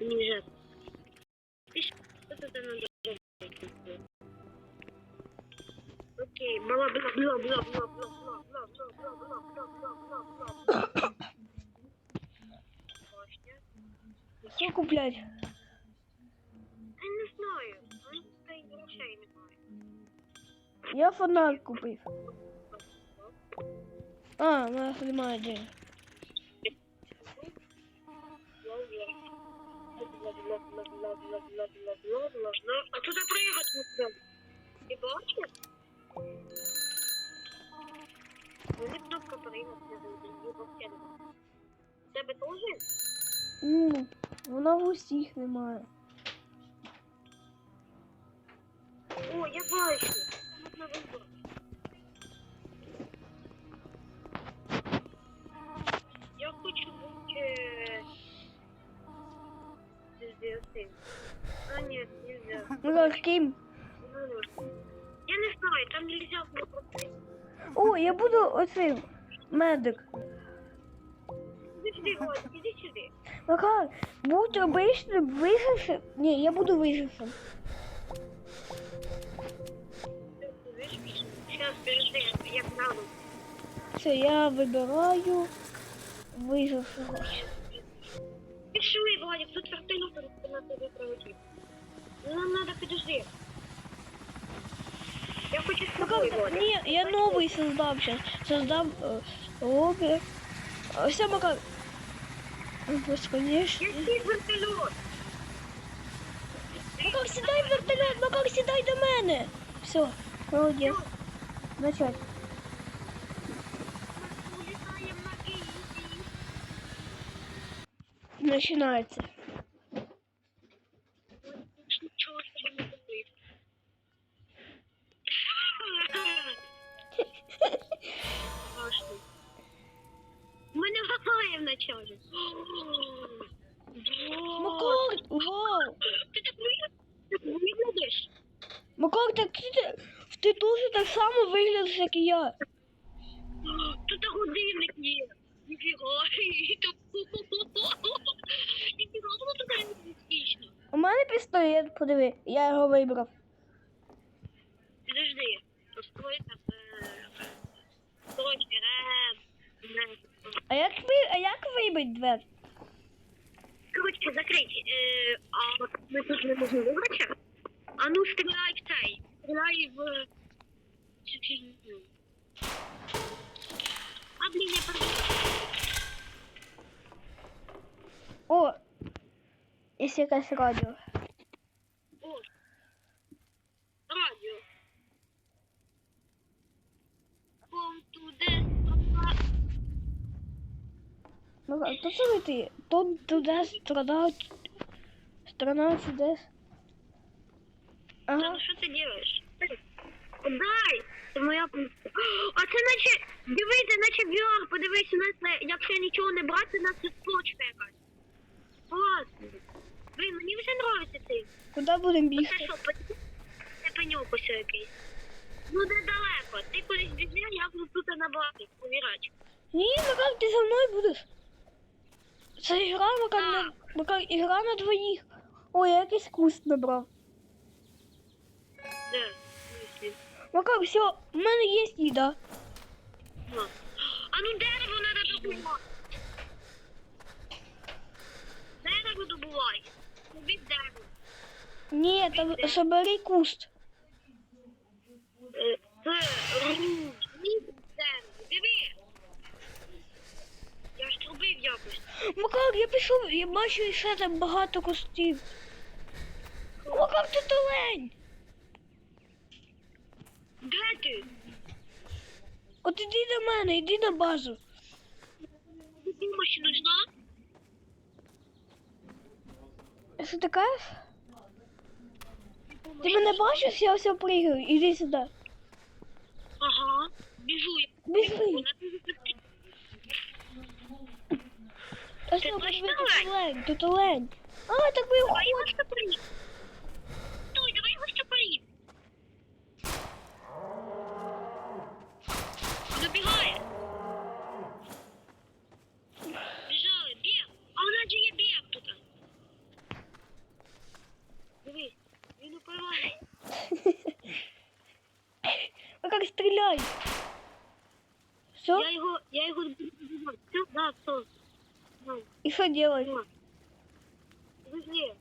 Мені вже. Ти що тут надо робити? Окей, бла бла бла бла бла бла бла бла бла бла бла бла бла бла бла бла. Бачите? Що куплять? Я не знаю. Ну, та й грошей немає. Я фонарь купив. А, у нас А туда прыгать не надо. Ты бачиш? Вони кнопка прыгать не зайде, вообще немає. Тебе теж? Ну, вона в усіх немає. О, я бачу. Можна вибрати. Я хочу бути... оцим. А, нет, нельзя. Ну как ким? Я не знаю, там нельзя. О, я буду оцим медик. Іди сюди, Володь, іди сюди. Макар, будь обичним вижившим. Ні, я буду вижившим. Сейчас, подожди, я гляну. Все, я вибираю вижившого. спеши, Владик, тут картину перед пролетит. Нам надо, подожди. Я хочу с тобой, ну, Не, я новый создам сейчас. Создам э, обе. Э, Все, пока. Господи. Я сидит вертолет. Ну как сідай вертолет, ну как сідай до мене. Все, молодець. Ну. Начать. починається. У мене Маколаїв почали. Макол, вау! Ты так виглядаєш? Макол, так ты, ти дуже так само выглядишь, как и я. Тут годинник нет! Нифига! і тут У мене пістолет, подиви, я його вибрав. Подожди. Постройка. Строчка. А як ви, а як вибить двері? Короче, закрыть. Э, а мы тут не можем выбрать? А ну стреляй в цей. Стреляй в... цю фігню. А, блин, я подумал. О! Є якась радіо. О. The... Ну, то це ти? То туди страна... Страна чудес. Ага. ну що ти делаешь? Дай! Це моя пункта. А це наче... Дивися, наче VR, подивись, у нас, якщо нічого не брати, у нас тут точка якась. Класно. Блін, мені вже нравиться цей. Куди будемо бігти? що, це пеньок ось якийсь. Ну недалеко. Ти кудись біжи, я буду тут на базі, повірати. Ні, Макар, ти за мною будеш. Це ігра, Макар, на... Макар, ігра на двоїх. Ой, я якийсь куст набрав. Де? В смислі? Макар, все, в мене є їда. А. А ну дерево треба добувати. Дерево добувай. Тобі дерево. Ні, там собери куст. Е. Диви. Я ж зробив якось. Макар, я пішов, я бачу ще там багато кустів. Макар, ти толень! Де ти? От іди до мене, іди на базу. Ти машину знав? Що ти кажеш? Ти мене бачиш, я все пригаю. Іди сюди. Ага, біжу. Біжи. А що, подивитися лень, тут лень. А, так ми його хочемо. И что делать? О. Подожди.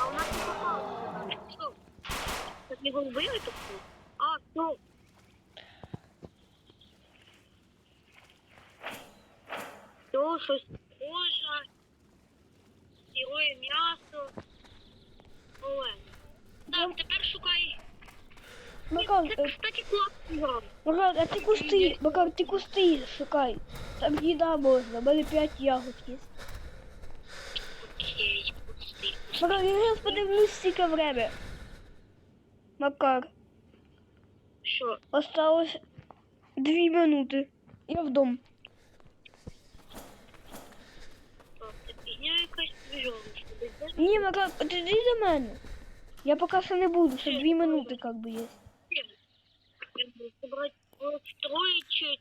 А у нас не попало. Что? Так не голубые тут? А, ну. То, щось кожа, сіре м'ясо. Оле. Так, тепер шукай. Макар, Це, э, кстати, класний грам. Макар, а ты кусты, Макар, ты кусты шукай. Там еда можно, у мене 5 ягод є. Зараз подивлюсь скільки время. Макар, Що? осталось 2 минути. Я в дом. Ні, Макар, підійди до мене. Я поки що не буду, ще 2 минути как бы є. собрать, строить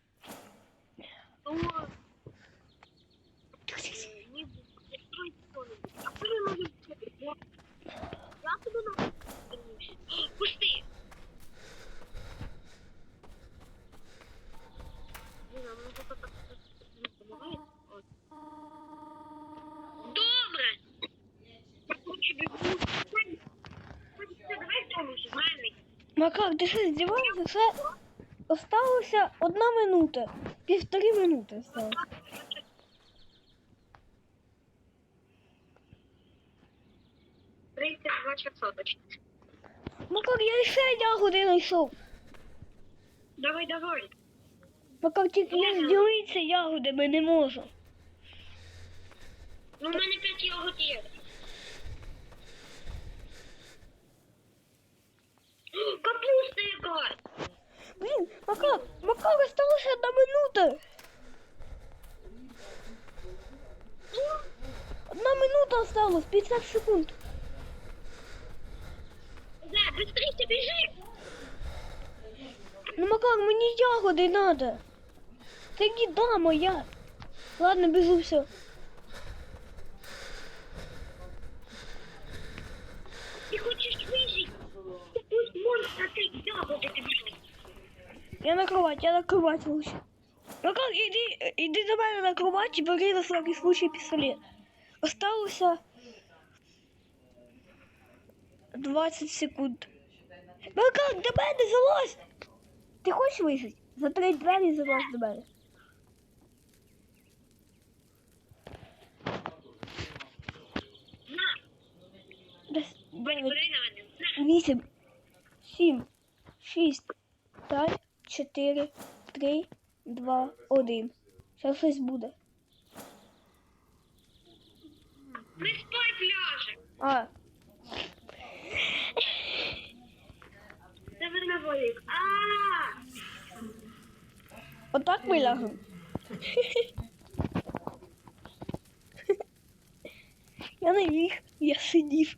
Макар, ти що здіваєшся? Все осталося одна минута. Півтори минути осталось. Тридцать два часа точно. Макар, я ще ягоди знайшов. Давай, давай. Макар, тільки я зділитися ягодами не можу. Ну, у мене п'ять ягод є. 15 секунд. Да, быстрее бежи. Ну Макар, мне ягоды надо. Ты не да моя. Ладно, бежу все. Ты хочешь выжить? Ты пусть можешь открыть ягоды, бежишь. Я на кровать, я на кровать лучше. Макар, иди, иди до мене на кровать и бери на всякий случай пистолет. Осталось 20 секунд. Макар, до мене залазь! Ти хочеш вижити? Закрий двері і залазь до мене. Вісім, сім, шість, п'ять, чотири, три, два, один. Зараз щось буде. Ми спать ляже. А, Це верноволік. А, отак ми ляжемо. Я не міг, я сидів.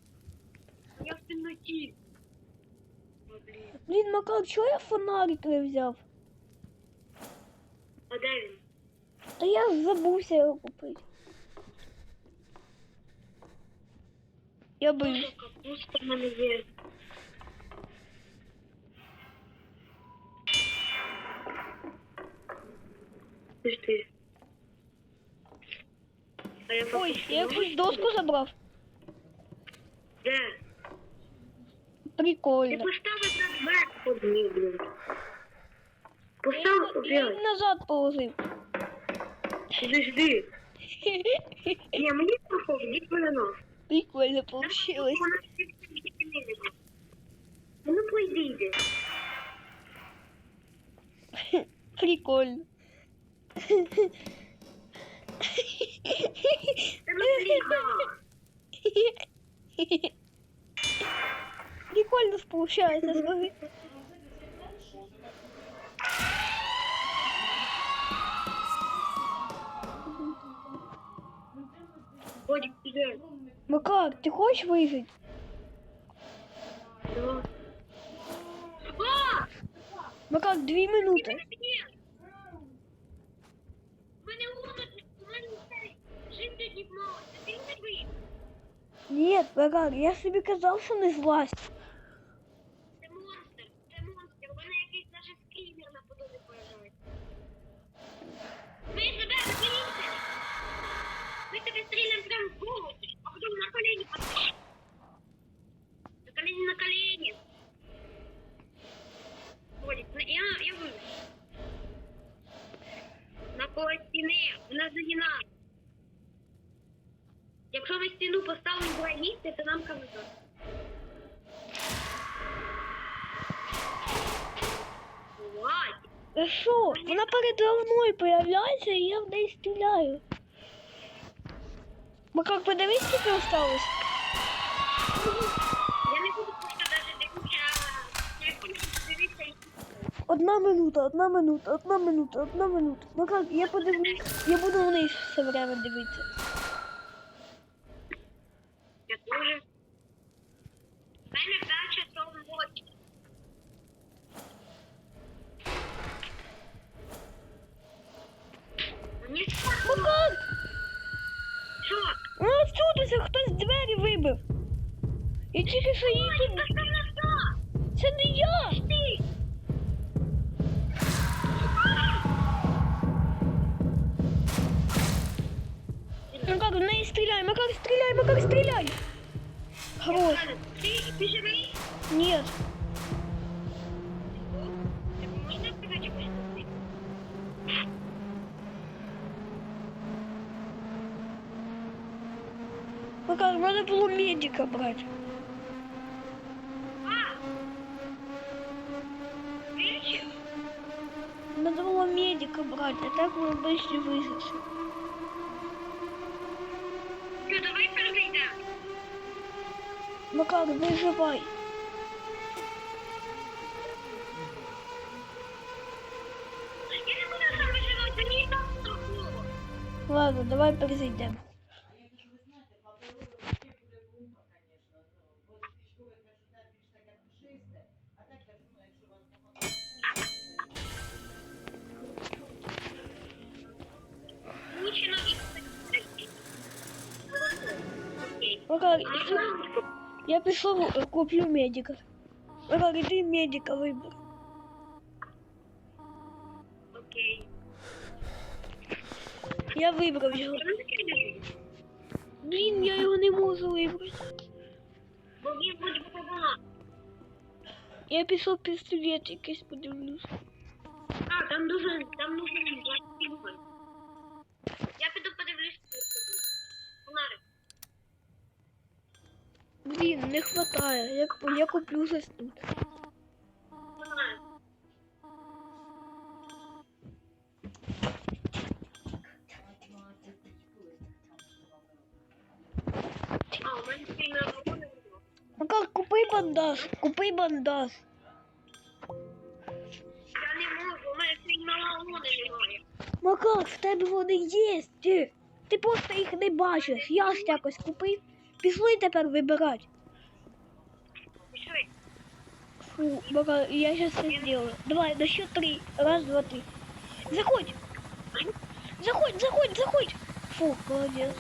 я в темноті. Блін. Макар, чого я фонарик не взяв? А де він? Та я забувся його купити. Я боюсь. Капуста в мене є. Пусти. А я Ой, капусту я можу? якусь доску забрав. Де? Ти Прикольно. поставив на зверху, блін, блін. Я Постав, її- я її блін, назад положив. подожди. Ні, мені похоже, йдіть мене нос. Прикольно получилось. Вона тільки не видно. Ну, пойди, йди. Прикольно. Прикольно получается, смотри. Ходик, іди. Макар, ты хочешь выжить? Да. Макар, две минуты. Нет, Макар, я собі казав, що не. Це монстр, це монстр. У мене якийсь даже скрімер на подобі появляється. Ви себе розумієте? Ви тебе стріляєте. в голову, а потом на колени поставь. На колени, на колени. Ходить, на- я, я вывез. На коло стіни, вона загинає. Якщо ми стіну поставимо в два місця, то нам повезло. Ой, А що? Вона передо мною появляється, і я в неї стріляю. Макар, подивись, скільки осталось. я не буду просто даже дивитися, Одна минута, одна минута, одна минута, одна минута. Макар, я подивлюсь, я буду вниз все время дивитися. Макар, треба було медика брати. А! Вірчі? Треба було медика брати, а так ми обично вижився. Що, давай перейдемо. Макар, виживай. Я не буду сам Макар, А що? я пішов е, куплю медика. Макар, іди медика вибери. Окей. Я вибрав його. Що не таке лежить? Блін, я його не можу вибрати. Бо він буде багато. Я пішов пістолет якийсь подивлюсь. А, там дуже, там нужно пластинка. Я піду подивлюсь. Фонарик. Блін, не хватає. Я, я куплю щось тут. Фонарик. А, у мене сильно вагони було. Макар, купи бандаж, купи бандаж. Я не можу, у мене сильно вагони немає. Макар, в тебе вони є. Ти, ти просто їх не бачиш. Я ж якось купив. Пішли тепер вибирати. Пішли. Фу, Макар, я сейчас все сделаю. Давай, на счет три. Раз, два, три. Заходь! Заходь, заходь, заходь! Фу, молодец.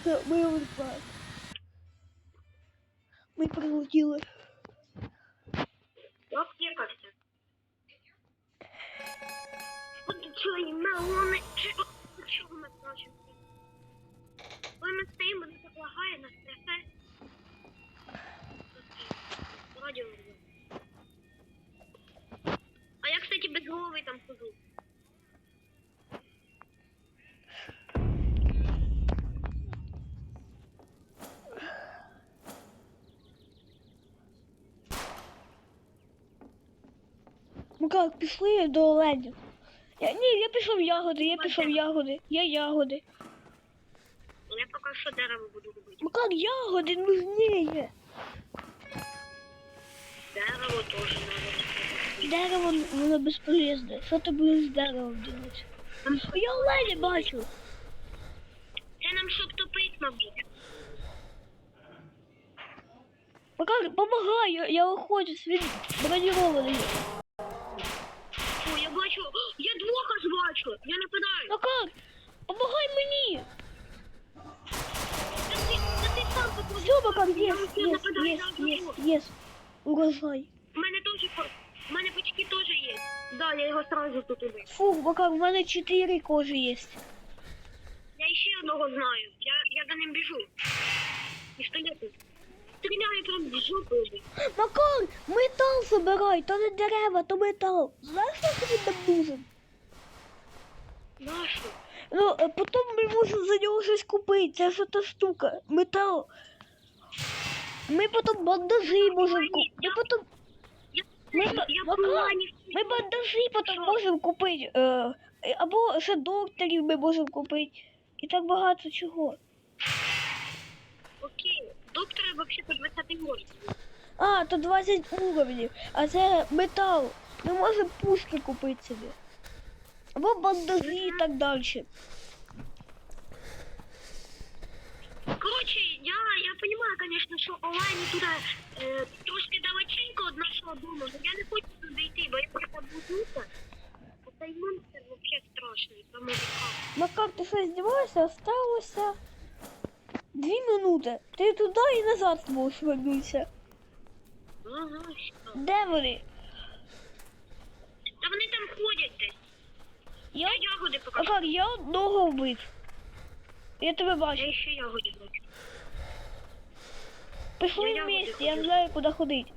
Всё, Мы улетаем. Мы прилетели. Аптекався. От чого мелони, чого, чого ми стоїмо, не так лагає нас трясе. Радіо. врубай. А я, кстати, без голови там хожу. Ну пішли до оленів. Я, ні, я пішов ягоди, я пішов ягоди, я ягоди. Поки що дерево буду робити. Ну как, ягоди нужнее. Дерево теж треба. Дерево, воно безполезне. Що ти будеш з деревом делать? Я оленя бачу. Це нам щоб топить, мабуть. Пока помогай, я, я охотюсь, він бронірований. О, я бачу, я двох аж бачу. Я нападаю. Пока, помагай мені. Та ти, та ти сам попробуй. Все, Я єс, єс, єс, єс, єс. Урожай. У мене теж У мене почти теж є. Да, я його сразу тут убив. Фух, Макар, у мене 4 кожи є. Я ще одного знаю. Я, я за ним біжу. Пістолетом. Стріляю прям в жопу. Макар, метал забирай, то не дерева, то метал. Знаєш, що тобі там нужен? Нащо? Ну, е, потім ми можемо за нього щось купити. Це ж та штука. Метал. Ми потім бандажі можемо купити. Ми потім. Ми, ми бандажі потім можемо купити. Е, е, або ще докторів ми можемо купити. І так багато чого. Окей. Доктора вообще по 20 можна. А, то 20 уровнів. А це метал. Ми можемо пушки купити собі. Або бандажі і так далі. Короче, я, я понимаю, конечно, що онлайн туди е, трошки далеченько від нашого дому, але я не хочу туди йти, бо я пропадуся. А цей монстр вообще страшний, там Макар, ти що здіваєшся? Осталося дві минути. Ти туди і назад можеш вернутися. Ага, що? Де вони? Та вони там ходять десь. Я, Я ягоди покажу. Макар, я одного вбив. Я тебе бачу. Я ще ягоди бачу. Пішли я вместе, я хочу. знаю, куди ходити.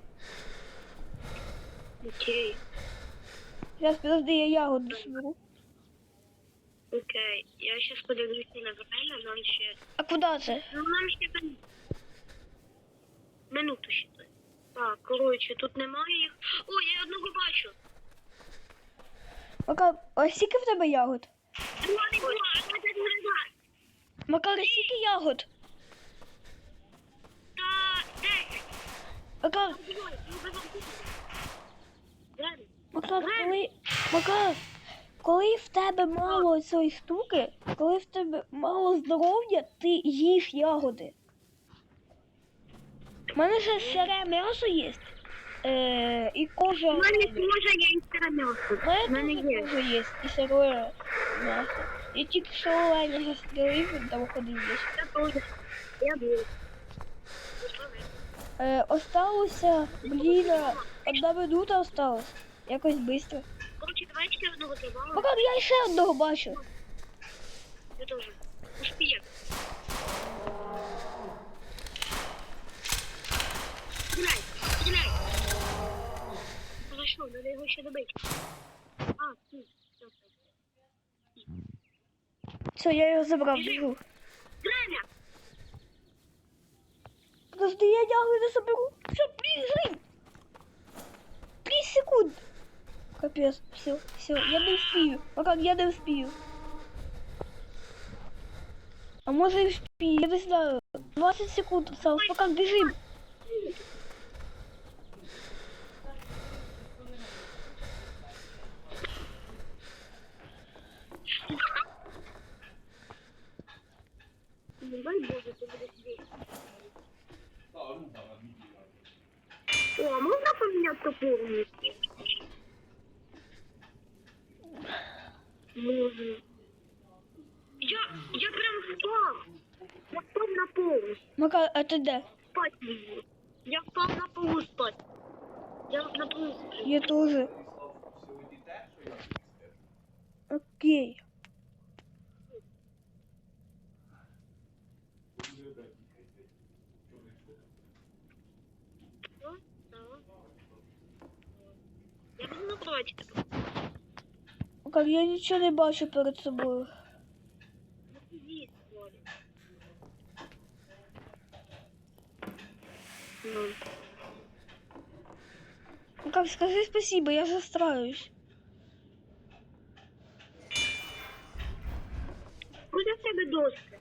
Окей, Зараз подожди, я ягоду соберу. окей. Я сейчас подивлюся на время, нам ще... А куди це? Ну, нам ще. Минуту ще. Так, коротше, тут немає їх. О, я одного бачу. Макар, а скільки в тебе ягод? Не. Макар, скільки ягод? Та десять. Макар, Макар, коли. Макар, коли в тебе мало цієї штуки, коли в тебе мало здоров'я, ти їш ягоди. У мене ще сире м'ясо є. Е, і кожа. У мене теж є інтернет. У мене У мене є. кожа є. І сире м'ясо. Я тільки що оленя застрелив, він там ходив десь. Я буду. Е, осталося, блін, одна минута осталась. Якось швидко. Короче, давай ще одного добавимо. Макар, я ще одного бачу. Я теж. Успіє. Стріляй, стріляй. Ну що, треба його ще добити. А, все. Все, я його забрав, біжу. Подожди, я ягоди заберу. Все, біжи. 30 секунд. Капець, все, все, я не вспію. Макар, я не вспію. А може і вспію, я не знаю. 20 секунд осталось, пока біжим. Ну, дай Боже, О, а можна поміняти топор вместе? Можна. Я, я прям впав. Я впав на пол. Макар, а ти де? Спать не буду. Я впав на полу спать. Я на полу сплю. Я тоже. Окей. Я буду напроти тебе. Макар, я нічого не бачу перед собою. Ну, иди, Валя. Ну, Макар, скажи спасибо, я застраюсь. куда в тебе доски?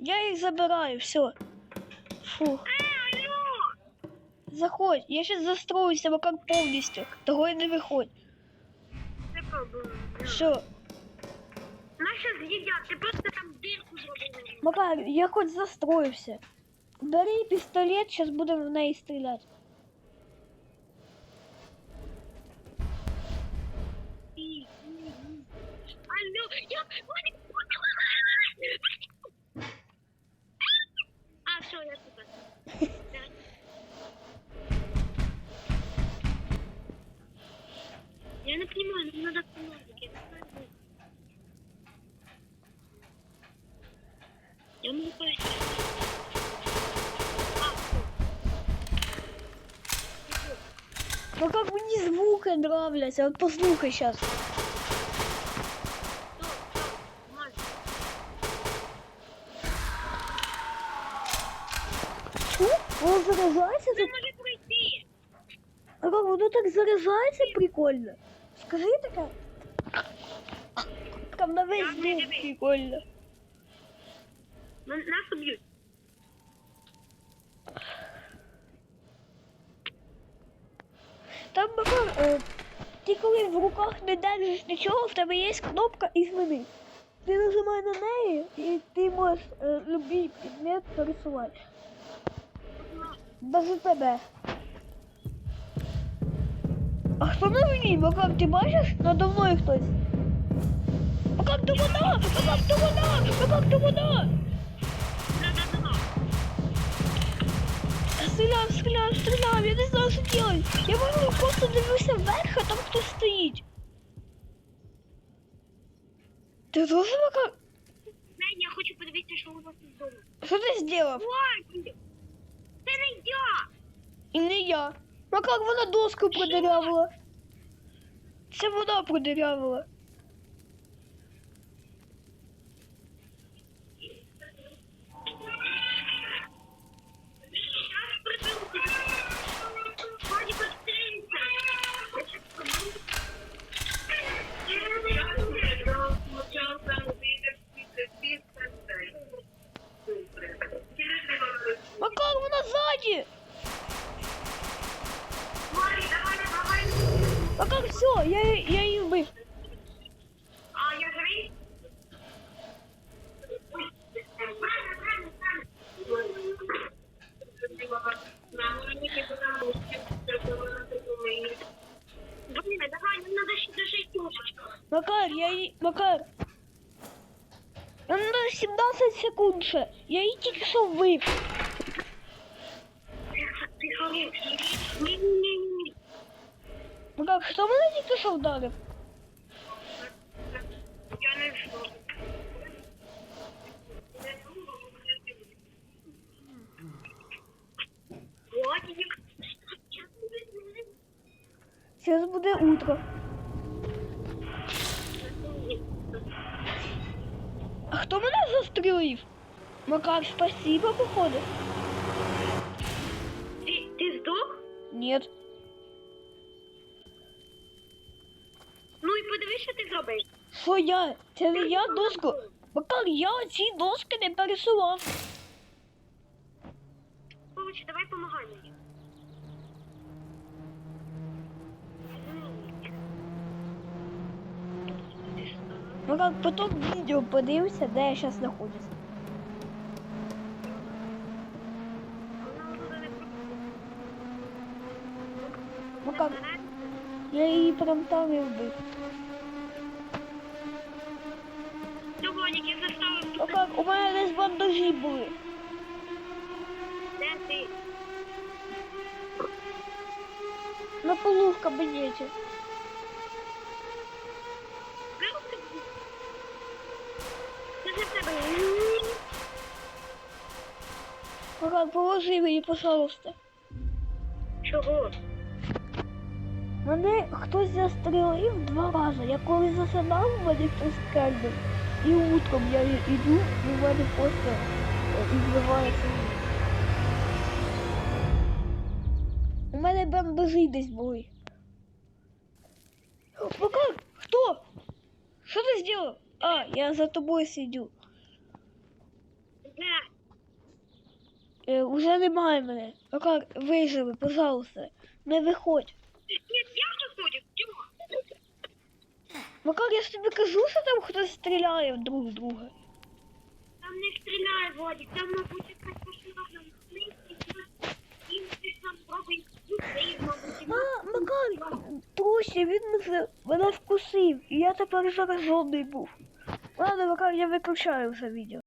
Я їх забираю, все. Фу. Е, алло! Заходь, я сейчас застроюся, Макар, повністю. Того й не виходь. Це проблема. Все. Наша з'їдять, ти просто там дирку зробила. Макар, я хоч застроївся. Бери пістолет, зараз будемо в неї стріляти. І- Алло, я... Ваня, А, все, я тут. Я не понимаю, нам надо автоматики, я не знаю. Я могу пойти. А, ну как бы не звука, да, блядь, а вот по звуку сейчас. Что? Он заряжается? Ты так... можешь пройти. А как, оно так заряжается прикольно? Скажи таке. Там на весь звук прикольно. Нас уб'ють. Там Макар, е, ти коли в руках не держиш нічого, в тебе є кнопка і зміни. Ти нажимай на неї і ти можеш е, любий предмет пересувати. Даже тебе. А хто на мені? Макар, ти бачиш? Надо мною хтось. Макар, то вона! Макар, то вона! Макар, то! Да-да-да. Стріляв, стріляв, стріляв, я не знаю, що делать. Я можу просто дивлюся вверх, а там хтось стоїть. Ти тоже Макар? Жень, я хочу подивитися, що у нас тут вдома. Що ти зробив? Ой, це не я. І не я. Макар, вона доску продирявила. Це вона продирявила. Макар. Нам надо 17 секунд ще. Я її тільки що вбив. Ты хороший. Не-не-не. Макар, хто мене тільки що вдарив? Я не знаю. Владик. Зараз буде утро. Хто мене застрелив? Макар, спасибо, походу. Ты, ты сдох? Нет. Ну і подивись, що ти зробиш. Що я? Це не я доску. Макар, я ці доски не пересував. Короче, давай помагай мені. Макар, потім відео подивився, де я зараз знаходжусь. Макар, я її прям там і вбив. Заставив тут. У мене десь бандажі були. Де ти? На полу в кабінеті. Макар, положи її, пожалуйста. Чого? Мене хтось застрелив два рази. Я коли засинав, мене хтось кельбив. І утром я йду, і в мене просто е, відбивається. У мене бандажі десь були. Макар, хто? Що ти зробив? А, я за тобою сидю. Де? Е, уже немає мене. Макар, виживи, пожалуйста. Не виходь. Ні, я. Чого? Макар, я ж тобі кажу, що там хтось стріляє друг в друга. Там не стріляє, Владик, там, мабуть, якась. Їм ти там мабуть, А, Макар, трусі, він мене, мене вкусив, і я тепер заражений був. Ладно, Макар, я виключаю вже відео.